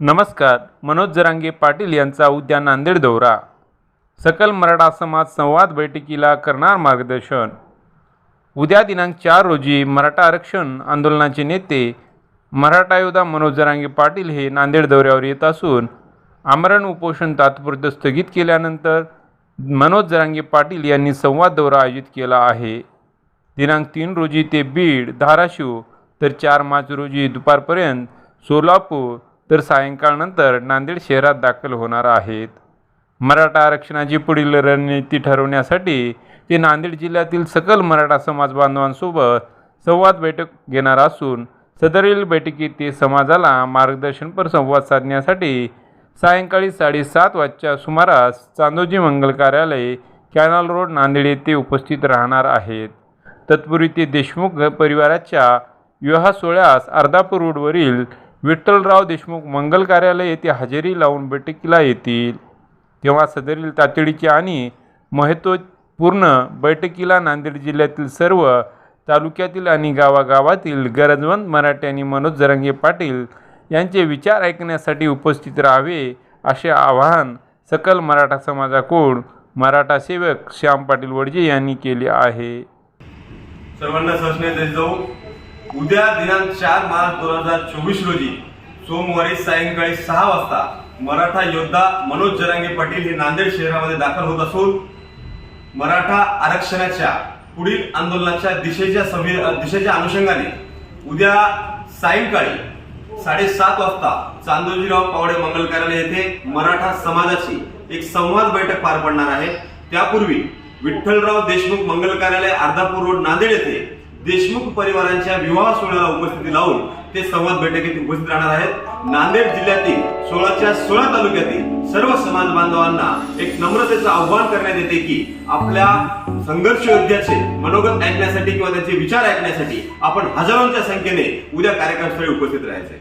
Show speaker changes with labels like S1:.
S1: नमस्कार मनोज जरांगे पाटील यांचा उद्या नांदेड दौरा. सकल मराठा समाज संवाद बैठकीला करणार मार्गदर्शन. उद्या दिनांक चार रोजी मराठा आरक्षण आंदोलनाचे नेते मराठा योद्धा मनोज जरांगे पाटील हे नांदेड दौऱ्यावर येत असून आमरण उपोषण तात्पुरतं स्थगित केल्यानंतर मनोज जरांगे पाटील यांनी संवाद दौरा आयोजित केला आहे. दिनांक तीन रोजी ते बीड धाराशिव तर चार मार्च रोजी दुपारपर्यंत सोलापूर तर सायंकाळनंतर नांदेड शहरात दाखल होणार आहेत. मराठा आरक्षणाची पुढील रणनीती ठरवण्यासाठी ते नांदेड जिल्ह्यातील सकल मराठा समाज बांधवांसोबत संवाद बैठक घेणार असून सदरील बैठकीत ते समाजाला मार्गदर्शनपर संवाद साधण्यासाठी सायंकाळी साडेसात वाजच्या सुमारास चांदोजी मंगल कार्यालय कॅनल रोड नांदेड येथे उपस्थित राहणार आहेत. तत्पूर्वी ते देशमुख परिवाराच्या विवाह सोहळ्यास अर्धापूर रोडवरील विठ्ठलराव देशमुख मंगल कार्यालय येथे हजेरी लावून बैठकीला येतील. तेव्हा सदरील तातडीची आणि महत्त्वपूर्ण बैठकीला नांदेड जिल्ह्यातील सर्व तालुक्यातील आणि गावागावातील गरजवंत मराठी आणि मनोज जरांगे पाटील यांचे विचार ऐकण्यासाठी उपस्थित राहावे असे आवाहन सकल मराठा समाजाकडून मराठा सेवक श्याम पाटील वडजे यांनी केले आहे.
S2: सर्वांना जाऊ. उद्या दिनांक चार मार्च दोन हजार चोवीस रोजी सोमवारी सायंकाळी सहा वाजता मराठा योद्धा मनोज जरांगे पाटील हे नांदेड शहरामध्ये दाखल होत असून मराठा आरक्षणाच्या पुढील आंदोलनाच्या दिशेच्या सभे दिशेच्या अनुषंगाने उद्या सायंकाळी साडेसात वाजता चांदोजीराव पावडे मंगल कार्यालय येथे मराठा समाजाची एक संवाद बैठक पार पडणार आहे. त्यापूर्वी विठ्ठलराव देशमुख मंगल कार्यालय अर्धापूर रोड नांदेड येथे देशमुख परिवारांच्या विवाह सोहळ्याला उपस्थिती लावून ते संवाद बैठकीत उपस्थित राहणार आहेत. नांदेड जिल्ह्यातील सोळाच्या सोळा तालुक्यातील सर्व समाज बांधवांना एक नम्रतेचं आव्हान करण्यात येते की आपल्या संघर्ष योद्ध्याचे मनोगत ऐकण्यासाठी किंवा त्यांचे विचार ऐकण्यासाठी आपण हजारोंच्या संख्येने उद्या कार्यक्रमस्थळी उपस्थित राहायचे.